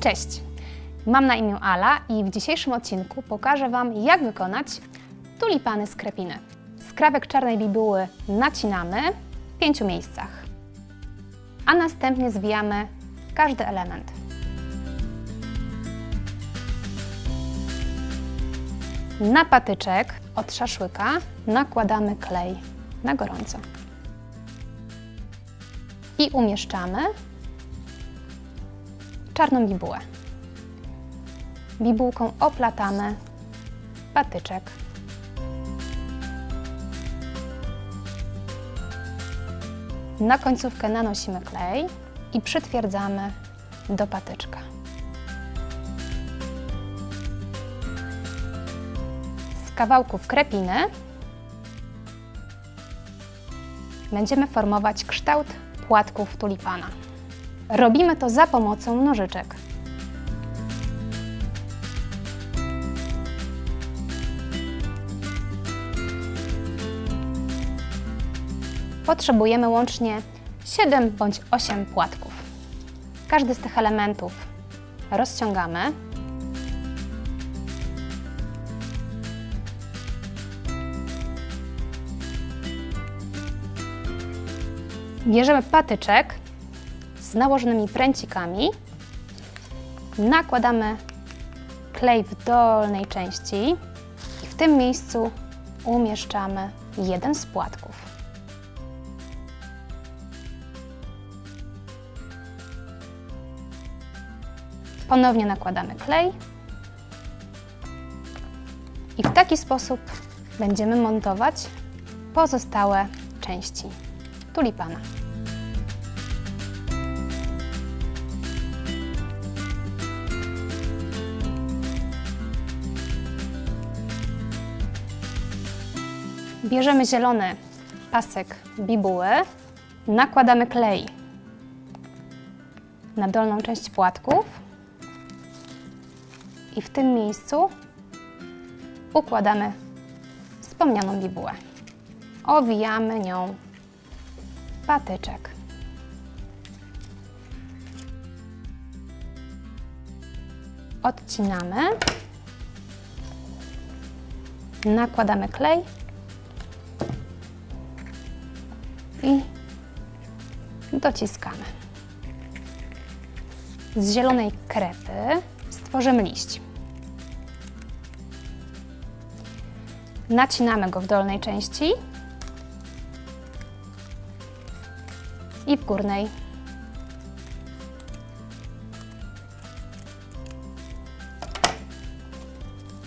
Cześć! Mam na imię Ala i w dzisiejszym odcinku pokażę Wam, jak wykonać tulipany z krepiny. Skrawek czarnej bibuły nacinamy w pięciu miejscach, a następnie zwijamy każdy element. Na patyczek od szaszłyka nakładamy klej na gorąco i umieszczamy czarną bibułę. Bibułką oplatamy patyczek. Na końcówkę nanosimy klej i przytwierdzamy do patyczka. Z kawałków krepiny będziemy formować kształt płatków tulipana. Robimy to za pomocą nożyczek. Potrzebujemy łącznie 7 bądź 8 płatków. Każdy z tych elementów rozciągamy. Bierzemy patyczek z nałożonymi pręcikami, nakładamy klej w dolnej części i w tym miejscu umieszczamy jeden z płatków. Ponownie nakładamy klej i w taki sposób będziemy montować pozostałe części tulipana. Bierzemy zielony pasek bibuły, nakładamy klej na dolną część płatków i w tym miejscu układamy wspomnianą bibułę. Owijamy nią patyczek. Odcinamy. Nakładamy klej i dociskamy. Z zielonej krepy stworzymy liść. Nacinamy go w dolnej części i w górnej.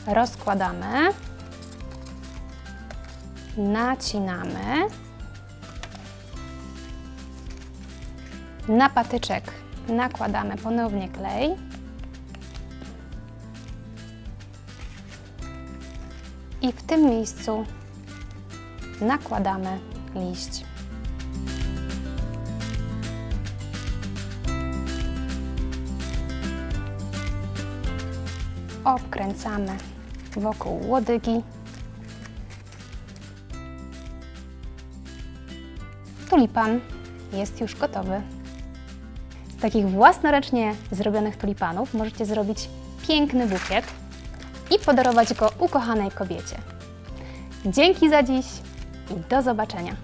Rozkładamy, nacinamy. Na patyczek nakładamy ponownie klej. I w tym miejscu nakładamy liść. Obkręcamy wokół łodygi. Tulipan jest już gotowy. Takich własnoręcznie zrobionych tulipanów możecie zrobić piękny bukiet i podarować go ukochanej kobiecie. Dzięki za dziś i do zobaczenia.